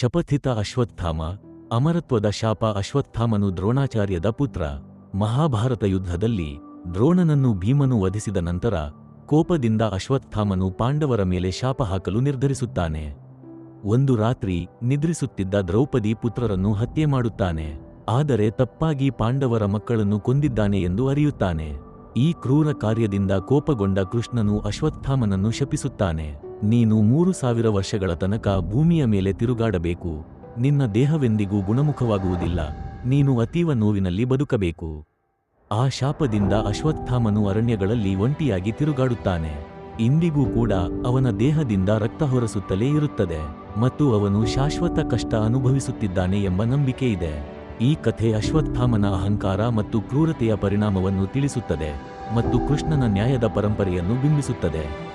ಶಪಥಿತ ಅಶ್ವತ್ಥಾಮ, ಅಮರತ್ವದ ಶಾಪ ಅಶ್ವತ್ಥಾಮನು ದ್ರೋಣಾಚಾರ್ಯದ ಪುತ್ರ. ಮಹಾಭಾರತ ಯುದ್ಧದಲ್ಲಿ ದ್ರೋಣನನ್ನು ಭೀಮನು ವಧಿಸಿದ ನಂತರ ಕೋಪದಿಂದ ಅಶ್ವತ್ಥಾಮನು ಪಾಂಡವರ ಮೇಲೆ ಶಾಪ ಹಾಕಲು ನಿರ್ಧರಿಸುತ್ತಾನೆ. ಒಂದು ರಾತ್ರಿ ನಿದ್ರಿಸುತ್ತಿದ್ದ ದ್ರೌಪದಿ ಪುತ್ರರನ್ನು ಹತ್ಯೆ ಮಾಡುತ್ತಾನೆ. ಆದರೆ ತಪ್ಪಾಗಿ ಪಾಂಡವರ ಮಕ್ಕಳನ್ನು ಕೊಂದಿದ್ದಾನೆ ಎಂದು ಅರಿಯುತ್ತಾನೆ. ಈ ಕ್ರೂರ ಕಾರ್ಯದಿಂದ ಕೋಪಗೊಂಡ ಕೃಷ್ಣನು ಅಶ್ವತ್ಥಾಮನನ್ನು ಶಪಿಸುತ್ತಾನೆ. ನೀನು ಮೂರು ಸಾವಿರ ವರ್ಷಗಳ ತನಕ ಭೂಮಿಯ ಮೇಲೆ ತಿರುಗಾಡಬೇಕು. ನಿನ್ನ ದೇಹವೆಂದಿಗೂ ಗುಣಮುಖವಾಗುವುದಿಲ್ಲ. ನೀನು ಅತೀವ ನೋವಿನಲ್ಲಿ ಬದುಕಬೇಕು. ಆ ಶಾಪದಿಂದ ಅಶ್ವತ್ಥಾಮನು ಅರಣ್ಯಗಳಲ್ಲಿ ಒಂಟಿಯಾಗಿ ತಿರುಗಾಡುತ್ತಾನೆ. ಇಂದಿಗೂ ಕೂಡ ಅವನ ದೇಹದಿಂದ ರಕ್ತ ಹೊರಸುತ್ತಲೇ ಇರುತ್ತದೆ. ಮತ್ತು ಅವನು ಶಾಶ್ವತ ಕಷ್ಟ ಅನುಭವಿಸುತ್ತಿದ್ದಾನೆ ಎಂಬ ನಂಬಿಕೆ ಇದೆ. ಈ ಕಥೆ ಅಶ್ವತ್ಥಾಮನ ಅಹಂಕಾರ ಮತ್ತು ಕ್ರೂರತೆಯ ಪರಿಣಾಮವನ್ನು ತಿಳಿಸುತ್ತದೆ ಮತ್ತು ಕೃಷ್ಣನ ನ್ಯಾಯದ ಪರಂಪರೆಯನ್ನು ಬಿಂಬಿಸುತ್ತದೆ.